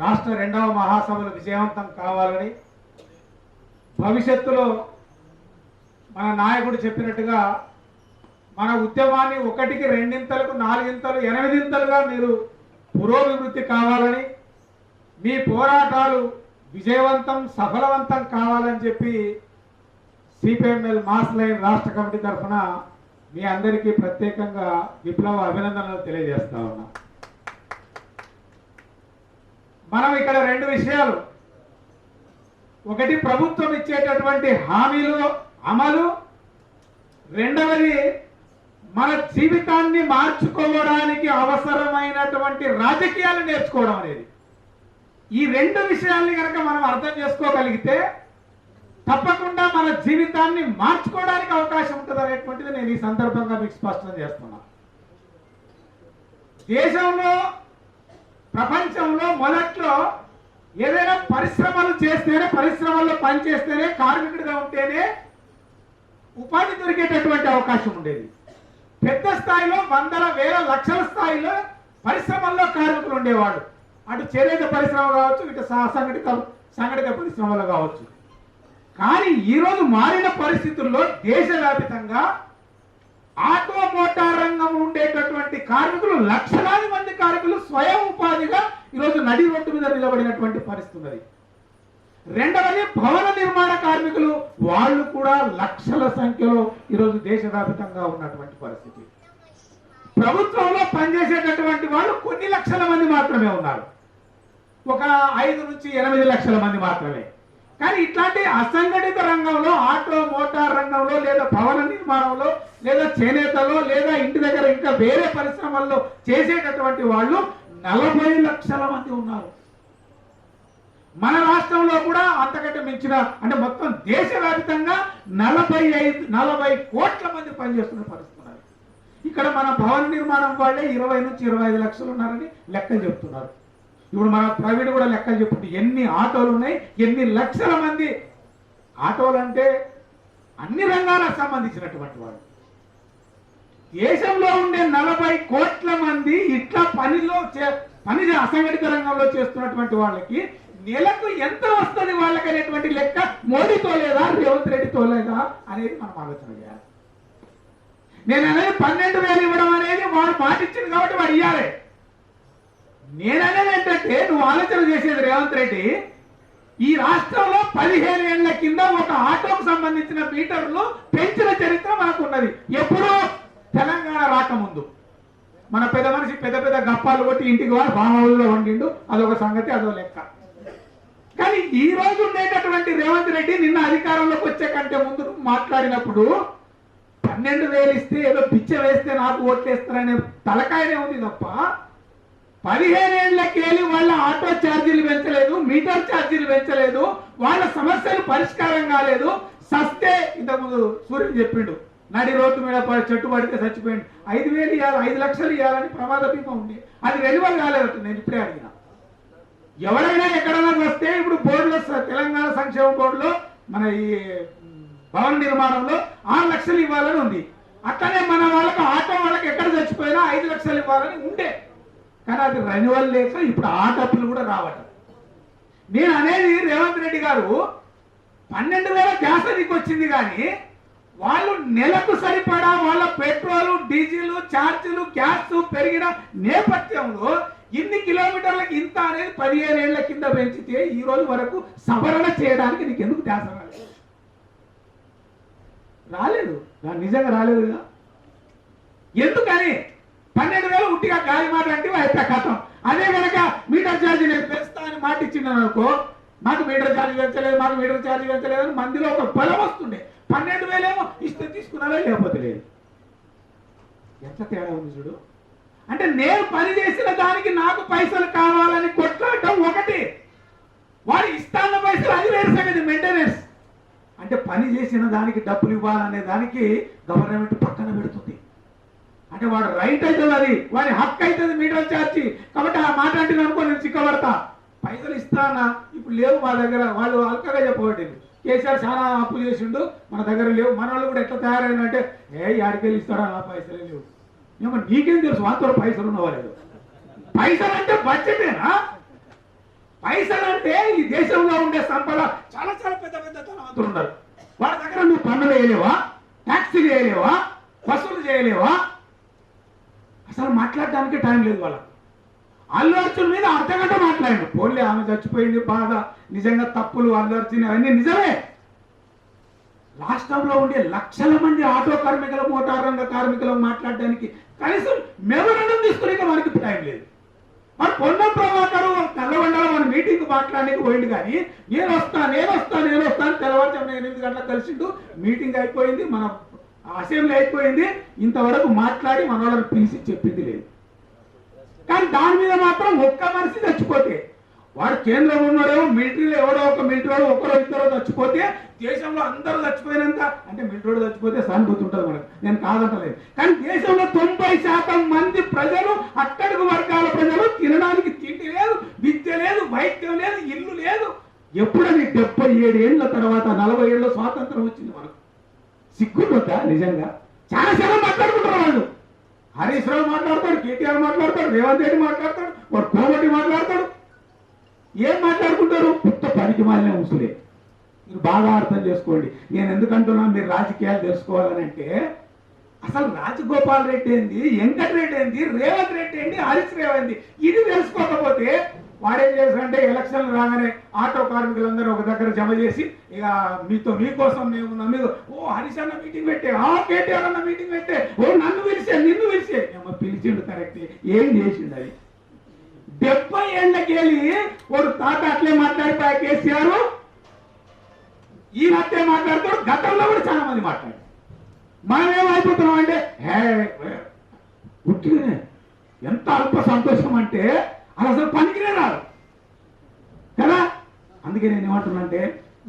రాష్ట్ర రెండవ మహాసభలు విజయవంతం కావాలని భవిష్యత్తులో మన నాయకుడు చెప్పినట్టుగా మన ఉద్యమాన్ని ఒకటికి రెండింతలకు నాలుగింతలు ఎనిమిదింతలుగా మీరు పురోభివృద్ధి కావాలని మీ పోరాటాలు విజయవంతం సఫలవంతం కావాలని చెప్పి సిపిఎంఎల్ మాస్ లైన్ రాష్ట్ర కమిటీ తరఫున మీ అందరికీ ప్రత్యేకంగా విప్లవ అభినందనలు తెలియజేస్తా ఉన్నా. మనం ఇక్కడ రెండు విషయాలు. ఒకటి ప్రభుత్వం ఇచ్చేటటువంటి హామీలు అమలు. రెండవది మన జీవితాన్ని మార్చుకోవడానికి అవసరమైనటువంటి రాజకీయాలు నేర్చుకోవడం అనేది. ఈ రెండు విషయాల్ని కనుక మనం అర్థం చేసుకోగలిగితే తప్పకుండా మన జీవితాన్ని మార్చుకోవడానికి అవకాశం ఉంటుంది అనేటువంటిది నేను ఈ సందర్భంగా మీకు స్పష్టం చేస్తున్నా. దేశంలో ప్రపంచంలో మొదట్లో ఏదైనా పరిశ్రమలు చేస్తేనే పరిశ్రమల్లో పనిచేస్తేనే కార్మికుడిగా ఉంటేనే ఉపాధి దొరికేటటువంటి అవకాశం ఉండేది. పెద్ద స్థాయిలో వందల వేల లక్షల స్థాయిలో పరిశ్రమల్లో కార్మికులు ఉండేవాడు. అటు చేనేత పరిశ్రమ కావచ్చు ఇటు సంఘటిత సంఘటిత పరిశ్రమలు కావచ్చు. కానీ ఈరోజు మారిన పరిస్థితుల్లో దేశవ్యాప్తంగా ఆటో మోటార్ రంగం ఉండేటటువంటి కార్మికులు లక్షలాది మంది కార్మికులు స్వయం ఉపాధిగా ఈరోజు నడి రోడ్డు మీద నిలబడినటువంటి పరిస్థితి రెండవది భవన నిర్మాణ కార్మికులు వాళ్ళు కూడా లక్షల సంఖ్యలో ఈరోజు దేశవ్యాప్తంగా ఉన్నటువంటి పరిస్థితి. ప్రభుత్వంలో పనిచేసేటటువంటి వాళ్ళు కొన్ని లక్షల మంది మాత్రమే ఉన్నారు. ఒక ఐదు నుంచి ఎనిమిది లక్షల మంది మాత్రమే. కానీ ఇట్లాంటి అసంఘటిత రంగంలో ఆటో మోటార్ రంగంలో లేదా భవన నిర్మాణంలో లేదా చేనేతలో లేదా ఇంటి దగ్గర ఇంకా వేరే పరిశ్రమల్లో చేసేటటువంటి వాళ్ళు నలభై లక్షల మంది ఉన్నారు. మన రాష్ట్రంలో కూడా అంతకంటే మించిన అంటే మొత్తం దేశవ్యాప్తంగా నలభై ఐదు నలభై కోట్ల మంది పనిచేస్తున్న పరిస్థితి ఇక్కడ మన భవన నిర్మాణం వాళ్ళే ఇరవై నుంచి ఇరవై ఐదు లక్షలు ఉన్నారని లెక్కలు చెప్తున్నారు. ఇప్పుడు మన ప్రైవేట్ కూడా లెక్కలు చెప్తుంది ఎన్ని ఆటోలు ఉన్నాయి ఎన్ని లక్షల మంది ఆటోలు అంటే అన్ని రంగాలకు సంబంధించినటువంటి వాళ్ళు. దేశంలో ఉండే నలభై కోట్ల మంది ఇట్లా పనిలో చే- పని అసంఘటిత రంగంలో చేస్తున్నటువంటి వాళ్ళకి నెలకు ఎంత వస్తుంది వాళ్ళకి అనేటువంటి లెక్క మోడీతో లేదా రేవంత్ రెడ్డితో లేదా అనేది మనం ఆలోచన చేయాలి. నేను అనేది పన్నెండు వేలు ఇవ్వడం అనేది వాడు మాటిచ్చింది కాబట్టి వాడు ఇవ్వాలి నేననేది ఏంటంటే నువ్వు ఆలోచన చేసేది రేవంత్ రెడ్డి. ఈ రాష్ట్రంలో పదిహేను ఏళ్ళ కింద ఒక ఆటోకు సంబంధించిన మీటర్లు పెంచిన చరిత్ర మనకు ఉన్నది ఎప్పుడో తెలంగాణ రాకముందు. మన పెద్ద మనిషి పెద్ద పెద్ద గప్పాలు కొట్టి ఇంటికి వాడు బామౌల్లో వండిండు. అదొక సంగతి అదో లెక్క. కానీ ఈ రోజు ఉండేటటువంటి రేవంత్ రెడ్డి నిన్న అధికారంలోకి వచ్చే కంటే ముందు మాట్లాడినప్పుడు పన్నెండు వేలు ఇస్తే ఏదో పిచ్చ వేస్తే నాకు ఓట్లేస్తారనే తలకాయనే ఉంది తప్ప పదిహేను ఏళ్ళకేలి వాళ్ళ ఆటో ఛార్జీలు పెంచలేదు మీటర్ ఛార్జీలు పెంచలేదు వాళ్ళ సమస్యలు పరిష్కారం కాలేదు. సస్తే ఇంతకుముందు సూర్యుడు చెప్పిండు నడి రోడ్డు మీద చెట్టు పడితే చచ్చిపోయింది ఐదు వేలు ఇవ్వాలి ఐదు లక్షలు ఇవ్వాలని ప్రమాద బీమా ఉంది. అది వెలువలు కాలేదు నేను ఇప్పుడే అడిగిన. ఎవరైనా ఎక్కడైనా వస్తే ఇప్పుడు బోర్డులో తెలంగాణ సంక్షేమ బోర్డులో మన ఈ భవన నిర్మాణంలో ఆరు లక్షలు ఇవ్వాలని ఉంది. అట్లనే మన వాళ్ళకు ఆటో వాళ్ళకి ఎక్కడ చచ్చిపోయినా ఐదు లక్షలు ఇవ్వాలని ఉండే. కానీ అది రెన్యువల్ లేక ఇప్పుడు ఆ డబ్బులు కూడా రావటం నేను అనేది రేవంత్ రెడ్డి గారు పన్నెండు వేల గ్యాస్ నీకు వచ్చింది కానీ వాళ్ళు నెలకు సరిపడా వాళ్ళ పెట్రోల్ డీజిల్ ఛార్జీలు గ్యాస్ పెరిగిన నేపథ్యంలో ఇన్ని కిలోమీటర్లకు ఇంత అనేది పదిహేను ఏళ్ళ కింద పెంచితే ఈ రోజు వరకు సవరణ చేయడానికి నీకు ఎందుకు ధ్యాస రాలేదు? రాలేదు. నిజంగా రాలేదుగా? ఎందుకని? పన్నెండు వేలు ఉట్టిగా గాలి మాట అంటే అయిపోయా కథం. అదే కనుక మీటర్ ఛార్జ్ నేను పెంచుతా అని మాట ఇచ్చిండు అనుకో మాకు మీటర్ ఛార్జ్ పెంచలేదు మాకు మీటర్ ఛార్జ్ పెంచలేదు అని మందిలో ఒక బలం వస్తుండే. పన్నెండు వేలేమో ఇస్తే తీసుకున్నారా లేకపోతే లేదు. ఎంత తేడా ఉంది చూడు. అంటే నేను పని చేసిన దానికి నాకు పైసలు కావాలని కొట్లాడటం ఒకటి. వాడు ఇస్తాన్న పైసలు అది వేరే సంగతి మెయింటెనెన్స్ అంటే పని చేసిన దానికి డబ్బులు ఇవ్వాలనే దానికి గవర్నమెంట్ పక్కన పెడుతుంది. అంటే వాడు రైట్ అవుతుంది అది వాడి హక్కు అవుతుంది మీటర్ ఛార్జీ కాబట్టి ఆ మాట అంటే అనుకో నేను చిక్కబడతా పైసలు ఇస్తానా ఇప్పుడు లేవు మా దగ్గర. వాళ్ళు అల్కగా చెప్పబట్టి కేసీఆర్ చాలా అప్పు చేసిండు. మన దగ్గర లేవు. మన వాళ్ళు కూడా ఎట్లా తయారైందంటే ఏ యాడికెళ్ళి ఇస్తారా నా పైసలే లేవు. ఏమో నీకేం తెలుసు? వాళ్ళతో పైసలు ఉన్నవాళ్ళు పైసలు అంటే బడ్జెటేనా? పైసలు అంటే ఈ దేశంలో ఉండే సంపద. చాలా చాలా పెద్ద పెద్ద ధనవంతులు ఉన్నారు. వాళ్ళ దగ్గర నువ్వు పన్నులు వేయలేవా? ట్యాక్సీలు వేయలేవా? వసూలు చేయలేవా? అసలు మాట్లాడడానికి టైం లేదు వాళ్ళ అల్లు అర్జున్ మీద అర్ధగంట మాట్లాడాడు. పోలే ఆమె చచ్చిపోయింది బాధ నిజంగా తప్పులు అల్లు అర్జున్ అవన్నీ నిజమే. రాష్ట్రంలో ఉండే లక్షల మంది ఆటో కార్మికులు మోటార్ రంగ కార్మికులు మాట్లాడడానికి కనీసం మెమరణం తీసుకునే మనకి టైం లేదు. మరి పొన్నం ప్రభాకర్ తెల్లవండలో మన మీటింగ్ మాట్లాడడానికి పోయింది కానీ నేను వస్తాను నేను వస్తా నేను వస్తాను తెల్లవారుజామున ఎనిమిది గంటలకు కలిసిండు. మీటింగ్ అయిపోయింది మన అసెంబ్లీ అయిపోయింది. ఇంతవరకు మాట్లాడి మన వాళ్ళని పిలిచి చెప్పింది లేదు. కానీ దాని మీద మాత్రం ఒక్క మనిషి చచ్చిపోతే వాడు కేంద్రంలో ఉన్నాడేమో మిలిటరీలో ఎవడో ఒక మిలిటరీ వాడు ఒకరో ఇద్దరో చచ్చిపోతే దేశంలో అందరూ చచ్చిపోయినంత అంటే మిలిటరీ చచ్చిపోతే సానుభూతి ఉంటుంది మనకు. నేను కాదంటలేదు. కానీ దేశంలో తొంభై శాతం మంది ప్రజలు అట్టడుగు వర్గాల ప్రజలు తినడానికి తిండి లేదు విద్య లేదు వైద్యం లేదు ఇల్లు లేదు. ఎప్పుడని డెబ్బై ఏడు ఏళ్ళ తర్వాత నలభై ఏళ్ళ స్వాతంత్రం వచ్చింది మనకు. సిగ్గుతుందా నిజంగా. చాలా చాలా మాట్లాడుకుంటారు వాళ్ళు. హరీష్ రావు మాట్లాడతాడు కేటీఆర్ మాట్లాడతాడు రేవంత్ రెడ్డి మాట్లాడతాడు వాడు కోమటి మాట్లాడతాడు. ఏం మాట్లాడుకుంటారు? పుట్ట పనికి మాలిన ముసులే. మీరు బాగా అర్థం చేసుకోండి. నేను ఎందుకంటున్నాను? మీరు రాజకీయాలు తెలుసుకోవాలని అంటే అసలు రాజగోపాల్ రెడ్డి ఏంది వెంకట్ రెడ్డి ఏంది రేవంత్ రెడ్డి ఏంది హరీష్ రావు ఇది తెలుసుకోకపోతే వాడేం చేశారంటే ఎలక్షన్లు రాగానే ఆటో కార్మికులందరూ ఒక దగ్గర జమ చేసి ఇక మీతో మీకోసం మేము ఉన్నాం మీరు ఓ హరీష్ అన్న మీటింగ్ పెట్టే ఆ కేటీఆర్ అన్న మీటింగ్ పెట్టే ఓ నన్ను పిలిచే నిన్ను పిలిచే. ఏమో పిలిచిండు కరెక్ట్ ఏం చేసిండు అది? డెబ్బై ఏళ్ళకెళ్ళి ఒక తాత అట్లే మాట్లాడిపోయా కేసీఆర్ ఈయన అట్లే మాట్లాడతాడు గతంలో కూడా చాలా మంది మాట్లాడారు. మనం ఏమైపోతున్నాం అంటే హే పుట్టినే ఎంత అల్ప సంతోషం అంటే అసలు పనికినే రాదు కదా? అందుకే నేను ఏమంటున్నానంటే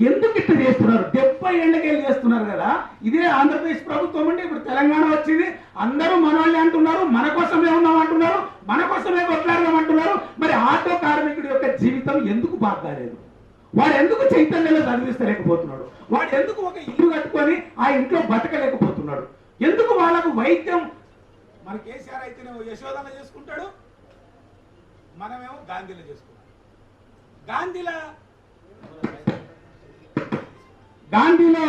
ఎందుకు ఇట్లా చేస్తున్నారు? డెబ్బై ఏళ్ళకెళ్ళి చేస్తున్నారు కదా? ఇదే ఆంధ్రప్రదేశ్ ప్రభుత్వం అంటే ఇప్పుడు తెలంగాణ వచ్చింది. అందరూ మన వాళ్ళే అంటున్నారు మన కోసమే ఉన్నాం అంటున్నారు మన కోసమే కొట్లాడదాం అంటున్నారు. మరి ఆటో కార్మికుడి యొక్క జీవితం ఎందుకు బాగాలేదు వాడు ఎందుకు చైతన్యంలో చదివిస్తలేకపోతున్నాడు? వాడు ఎందుకు ఒక ఇల్లు కట్టుకొని ఆ ఇంట్లో బతకలేకపోతున్నాడు? ఎందుకు వాళ్ళకు వైద్యం? మన కేసీఆర్ అయితేనేమో యశోదన చేసుకుంటాడు మనమేమో గాంధీలో చేసుకున్నాం గాంధీల గాంధీలో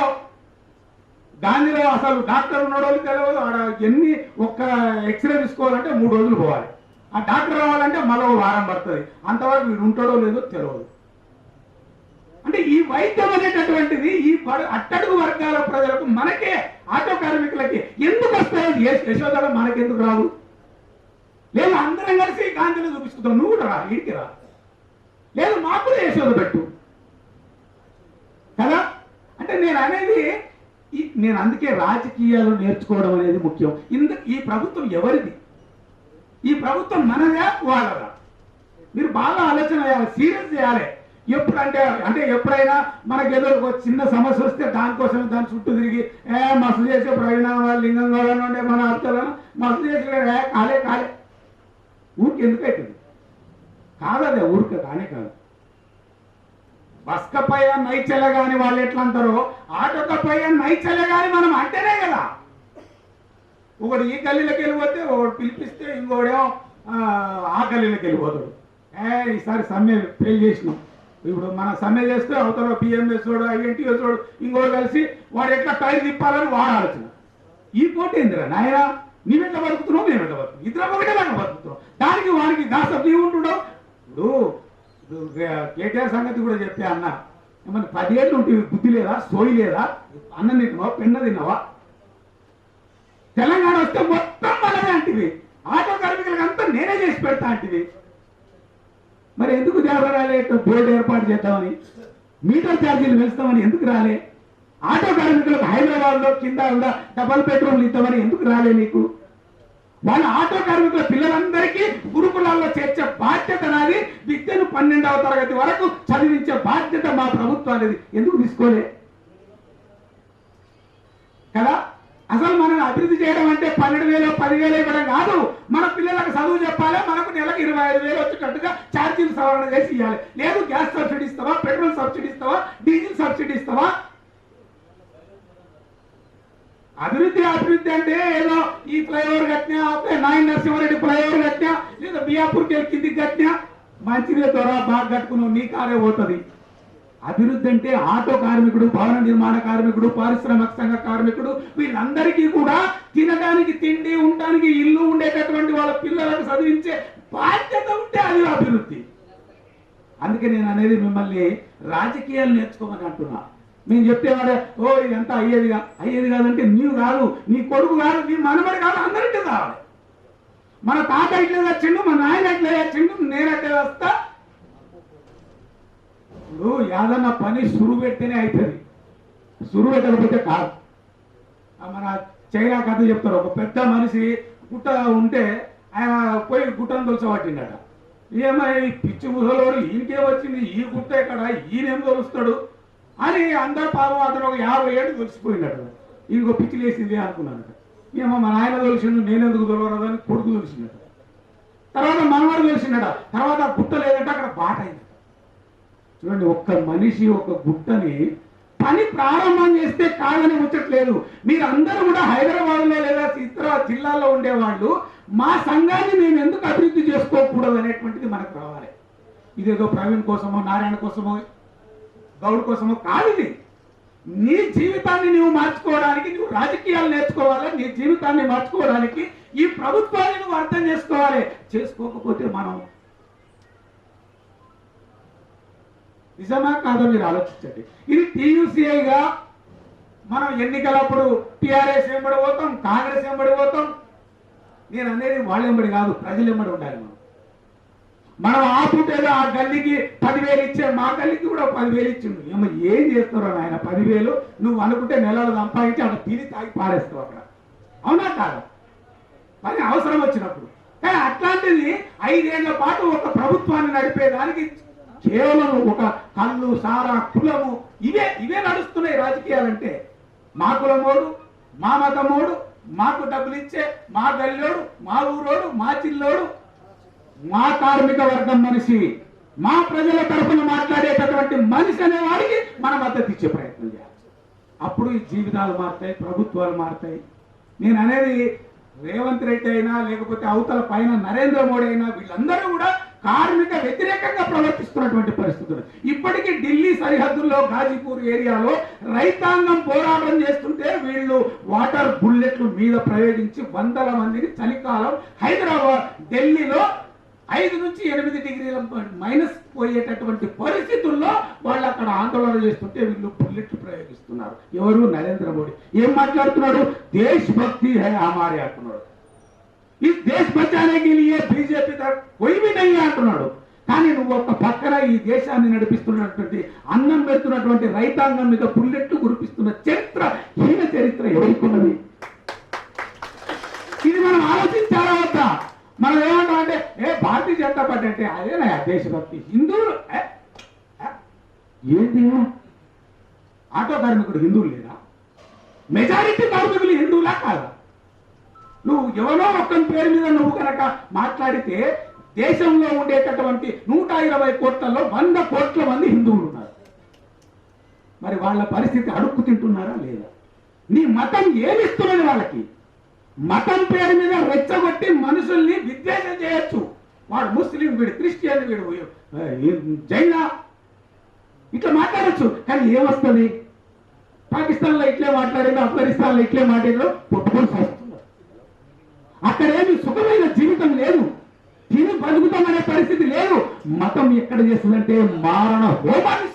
గాంధీలో అసలు డాక్టర్ ఉన్నాడో తెలియదు ఆడ ఎన్ని ఒక్క ఎక్స్రే తీసుకోవాలంటే మూడు రోజులు పోవాలి. ఆ డాక్టర్ రావాలంటే మరో వారం పడుతుంది. అంతవరకు వీడు ఉంటాడో లేదో తెలియదు. అంటే ఈ వైద్యం అనేటటువంటిది ఈ అట్టడుగు వర్గాల ప్రజలకు మనకే ఆటో కార్మికులకి ఎందుకు వస్తాయో? ఏ- యశోదలో మనకెందుకు రాదు లేదు అందరం కలిసి గాంధీని చూపిస్తుంటాం నువ్వు కూడా రా ఇంటికి రా. లేదు మాకు యశోద పెట్టు. కదా? అంటే నేను అనేది నేను అందుకే రాజకీయాలు నేర్చుకోవడం అనేది ముఖ్యం. ఇంత ఈ ప్రభుత్వం ఎవరిది? ఈ ప్రభుత్వం మనదా వాళ్ళదా? మీరు బాగా ఆలోచన చేయాలి సీరియస్ చేయాలి. ఎప్పుడు అంటే అంటే ఎప్పుడైనా మనకి ఏదో ఒక చిన్న సమస్య వస్తే దానికోసం దాని చుట్టూ తిరిగి ఏ మసలు చేసే ప్రవీణ లింగం గౌరవం ఉండే మన అర్థలను మసలు చేసే కాలే కాలే. ఊరికి ఎందుకు అవుతుంది కాదదే ఊరికే కానే కాదు. బస్కపై నైచల కానీ వాళ్ళు ఎట్లా అంటారో? ఆటోకపై నైచల కానీ మనం అంటేనే కదా. ఒకడు ఈ గల్లీలోకి వెళ్ళిపోతే ఒకడు పిలిపిస్తే ఇంకోడేమో ఆ, గల్లీలోకి వెళ్ళిపోతాడు. ఏ ఈసారి సమ్మె ఫెయిల్ చేసినాం. ఇప్పుడు మన సమ్మె చేస్తే అవతల పిఎంఎస్ వాడు ఐఎన్టీఎస్ వాడు ఇంకోటి కలిసి వాడు ఎట్లా టైర్ తిప్పాలని వాడు ఆలోచన. ఈ పోటీ ఏందిరా నాయనా? నీవెట్లా బతుకుతున్నావు? నేను ఎట్లా బతుకు ఇద్దరం ఒకటేలాగా బతుకుతున్నాం. దానికి వారికి దాస నీవు ఇప్పుడు కేటీఆర్ సంగతి కూడా చెప్పే అన్న. ఏమన్నా పదిహేళ్ళు ఉంటే బుద్ధి లేదా? సోయి లేదా? అన్నం తిన్నావా పెన్న తిన్నావా? తెలంగాణ వస్తే మొత్తం మనమే అంటివి. ఆటో కార్మికులకు అంతా నేనే చేసి పెడతా అంటివి. మరి ఎందుకు దేవరాలే బోర్డు ఏర్పాటు చేద్దామని? మీటర్ ఛార్జీలు పెంచుతామని ఎందుకు రాలే? ఆటో కార్మికులకు హైదరాబాద్లో కింద ఉందా డబల్ బెడ్రూమ్లు ఇద్దామని ఎందుకు రాలే నీకు? వాళ్ళ ఆటో కార్మికుల పిల్లలందరికీ గురుకులాల్లో చేర్చే బాధ్యత నాది. విద్యను పన్నెండవ తరగతి వరకు చదివించే బాధ్యత మా ప్రభుత్వానికి ఎందుకు తీసుకోలే? కదా? అసలు మనం అభివృద్ధి చేయడం అంటే పన్నెండు వేలు పదివేలు ఇవ్వడం కాదు. మన పిల్లలకు చదువు చెప్పాలి? మనకు నెలకు ఇరవై ఐదు వేలు వచ్చేటట్టుగా ఛార్జీలు సవరణ చేసి ఇవ్వాలి లేదు గ్యాస్ సబ్సిడీ ఇస్తావా? పెట్రోల్ సబ్సిడీ ఇస్తావా? డీజిల్ సబ్సిడీ ఇస్తావా? అభివృద్ధి అభివృద్ధి అంటే ఏదో ఈ ఫ్లైఓవర్ కట్టినా నాయన నరసింహారెడ్డి ఫ్లైఓవర్ కట్టినా లేదా బియాపూర్కి వెళ్ళి కిందికి కట్టినా మంచిదే ద్వారా బాగా కట్టుకున్నావు నీ కారే పోతుంది. అభివృద్ధి అంటే ఆటో కార్మికుడు భవన నిర్మాణ కార్మికుడు పారిశ్రామిక సంఘ కార్మికుడు వీళ్ళందరికీ కూడా తినడానికి తిండి ఉండడానికి ఇల్లు ఉండేటటువంటి వాళ్ళ పిల్లలకు చదివించే బాధ్యత ఉంటే అది అభివృద్ధి. అందుకే నేను అనేది మిమ్మల్ని రాజకీయాలు నేర్చుకోమని అంటున్నా. నేను చెప్తేవాడే ఓ ఇదంతా అయ్యేది కాదు అయ్యేది కాదంటే నీవు కాదు నీ కొడుకు కాదు నీ మనమడి కాదు అందరికీ కావాలి. మన తాత ఇట్లా చెండు మన నాయన ఎట్లా వచ్చిండు నేను వస్తా. ఇప్పుడు ఏదన్నా పని సురు పెడితేనే అవుతుంది సురు పెట్టకపోతే కాదు. మన చైనా కథ చెప్తారు. ఒక పెద్ద మనిషి గుట్ట ఉంటే ఆయన పోయి గుట్టను తొలచబట్టిండట. ఏమై పిచ్చి ముసలోడు ఈయనకే వచ్చింది ఈ గుట్ట ఎక్కడ? ఈయనేం తొలుస్తాడు? అని అందరు పాపం అతను ఒక యాభై ఏళ్ళు తొలిసిపోయినట్టు ఇంకో పిచ్చి లేసింది అనుకున్నానట ఏమో మా నాయన తొలిసిండు నేనెందుకు తొలవరాదని కొడుకు తొలిసిండట తర్వాత మనవాడు తెలిసిండట. తర్వాత గుట్ట లేదంటే అక్కడ బాట అయింది. చూడండి ఒక్క మనిషి ఒక గుట్టని పని ప్రారంభం చేస్తే కాదని ముచ్చట్లేదు. మీరు అందరూ కూడా హైదరాబాద్లో లేదా ఇతర జిల్లాల్లో ఉండేవాళ్ళు మా సంఘాన్ని మేము ఎందుకు అభివృద్ధి చేసుకోకూడదు అనేటువంటిది మనకు రావాలి. ఇదేదో ప్రవీణ్ కోసమో నారాయణ కోసమో గౌడ్ కోసము కాదు ఇది. నీ జీవితాన్ని నువ్వు మార్చుకోవడానికి నువ్వు రాజకీయాలు నేర్చుకోవాలి నీ జీవితాన్ని మార్చుకోవడానికి ఈ ప్రభుత్వాన్ని నువ్వు అర్థం చేసుకోవాలి. చేసుకోకపోతే మనం నిజమా కాదో మీరు ఆలోచించండి. ఇది టీయూసీఐగా మనం ఎన్నికలప్పుడు టీఆర్ఎస్ వెంబడి పోతాం కాంగ్రెస్ వెంబడి పోతాం. నేను అనేది వాళ్ళ వెంబడి కాదు ప్రజలు ఎంబడి ఉండాలి మనం మనం ఆ గల్లికి గల్లీకి పదివేలు ఇచ్చే మా గల్లీకి కూడా పదివేలు ఇచ్చిండు. ఏమో ఏం చేస్తారో ఆయన పదివేలు? నువ్వు అనుకుంటే నెలలు సంపాదించి అక్కడ తిని తాగి పారేస్తావు అక్కడ. అవునా కాదు? పని అవసరం వచ్చినప్పుడు. కానీ అట్లాంటిది ఐదేళ్ళ పాటు ఒక ప్రభుత్వాన్ని నడిపేదానికి కేవలం ఒక కళ్ళు సారా కులము ఇవే ఇవే నడుస్తున్నాయి రాజకీయాలంటే. మా కులమోడు మా మతమోడు మాకు డబ్బులు ఇచ్చే మా గల్లోడు మా ఊరోడు మా చిల్లోడు మా కార్మిక వర్గం మనిషి మా ప్రజల తరఫున మాట్లాడేటటువంటి మనిషి అనేవాడికి మన మద్దతు ఇచ్చే ప్రయత్నం చేయాలి. అప్పుడు ఈ జీవితాలు మారుతాయి ప్రభుత్వాలు మారుతాయి. నేను అనేది రేవంత్ రెడ్డి అయినా లేకపోతే అవతల పైన నరేంద్ర మోడీ అయినా వీళ్ళందరూ కూడా కార్మిక వ్యతిరేకంగా ప్రవర్తిస్తున్నటువంటి పరిస్థితులు. ఇప్పటికీ ఢిల్లీ సరిహద్దుల్లో గాజీపూర్ ఏరియాలో రైతాంగం పోరాటం చేస్తుంటే వీళ్ళు వాటర్ బుల్లెట్లు మీద ప్రయోగించి వందల మందిని చలికాలం హైదరాబాద్ ఢిల్లీలో ఐదు నుంచి ఎనిమిది డిగ్రీల మైనస్ పోయేటటువంటి పరిస్థితుల్లో వాళ్ళు అక్కడ ఆందోళన చేస్తుంటే వీళ్ళు బుల్లెట్లు ప్రయోగిస్తున్నారు. ఎవరు? నరేంద్ర మోడీ. ఏం మాట్లాడుతున్నాడు? దేశభక్తి హై హమారే అంటున్నాడు. ఈ దేశ్ బచానే బీజేపీ కొయ్యి కోయి అంటున్నాడు. కానీ నువ్వు ఒక పక్కన ఈ దేశాన్ని నడిపిస్తున్నటువంటి అన్నం పెడుతున్నటువంటి రైతాంగం మీద బుల్లెట్లు కురిపిస్తున్న చరిత్ర హీన చరిత్ర ఎవరికి ఉన్నది ఇది మనం ఆలోచించాలా వద్దా? మనం ఏమంటాం అంటే ఏ భారతీయ జనతా పార్టీ అంటే అదేనా దేశభక్తి? హిందువులు ఏ, ఏంటి ఆటో కార్మికుడు హిందువులు లేదా? మెజారిటీ కార్మికులు హిందువులా కాదా? నువ్వు ఎవరో ఒక్కని పేరు మీద నువ్వు కనుక మాట్లాడితే దేశంలో ఉండేటటువంటి నూట ఇరవై కోట్లలో వంద కోట్ల మంది హిందువులు ఉన్నారు. మరి వాళ్ళ పరిస్థితి అడుక్కు తింటున్నారా లేదా? నీ మతం ఏమిస్తున్నది వాళ్ళకి? మతం పేరు మీద రెచ్చగొట్టి మనుషుల్ని విద్వేషం చేయొచ్చు. వాడు ముస్లిం వీడు క్రిస్టియన్ వీడు జైన? ఇట్లా మాట్లాడచ్చు. కానీ ఏమొస్తుంది? పాకిస్తాన్లో ఇట్లే మాట్లాడిందో ఆఫ్ఘనిస్తాన్లో ఇట్లే మాట్లాడిందో పుట్టుకొని అక్కడ అక్కడేమి సుఖమైన జీవితం లేదు. తిని బతుకుతామనే పరిస్థితి లేదు. మతం ఎక్కడ చేస్తుందంటే మారణ హోమాన్ని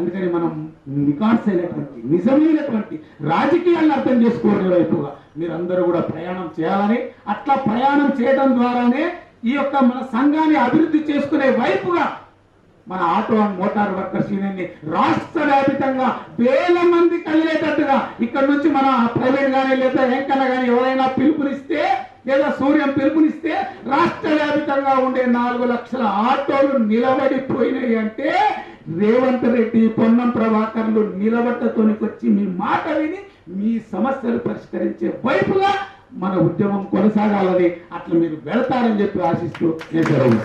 అందుకని మనం నికాన్స్ అయినటువంటి నిజమైనటువంటి రాజకీయాలను అర్థం చేసుకోవడం వైపుగా మీరందరూ కూడా ప్రయాణం చేయాలని అట్లా ప్రయాణం చేయడం ద్వారానే ఈ యొక్క మన సంఘాన్ని అభివృద్ధి చేసుకునే వైపుగా మన ఆటో అండ్ మోటార్ వర్కర్స్ యూనియన్ని రాష్ట్ర వ్యాపితంగా వేల మంది కలిగేటట్టుగా ఇక్కడ నుంచి మన ప్రైవేట్ కానీ లేదా వెంకన్న కానీ ఎవరైనా పిలుపునిస్తే లేదా సూర్యం పిలుపునిస్తే రాష్ట్ర వ్యాపితంగా ఉండే నాలుగు లక్షల ఆటోలు నిలబడిపోయినాయి అంటే రేవంత్ రెడ్డి పొన్నం ప్రభాకర్లు నిలబట్టతోనికి వచ్చి మీ మాట విని మీ సమస్యలు పరిష్కరించే వైపుగా మన ఉద్యమం కొనసాగాలని అట్లా మీరు వెళతారని చెప్పి ఆశిస్తూ నేను